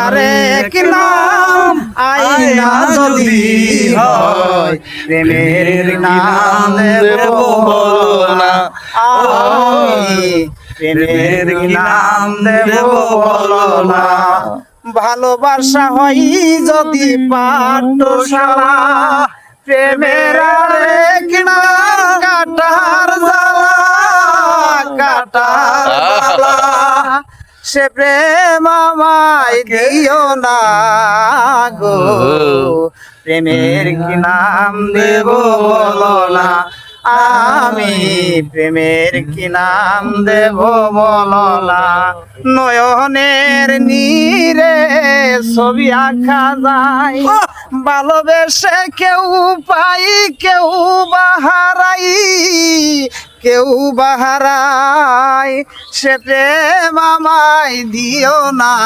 আরেক নাম আইনা যদি হয় প্রেমের নাম দেব না প্রেমের নাম দেব না ভালোবাসা হয় যদি পাঠশালা প্রেমের আরেক নাম কাটার জ্বালা কাটার জ্বালা। সে প্রেম আমায় দিও না গো। প্রেমের কি নাম দেব বলো না? আমি প্রেমের কি নাম দেব বলো না? নয়নের নীরে ছবি আঁকা যায়। ভালোবেসে কেউ পাই কেউ বাহারাই কেউ বাহারাই সে প্রেম আমায় দিও না।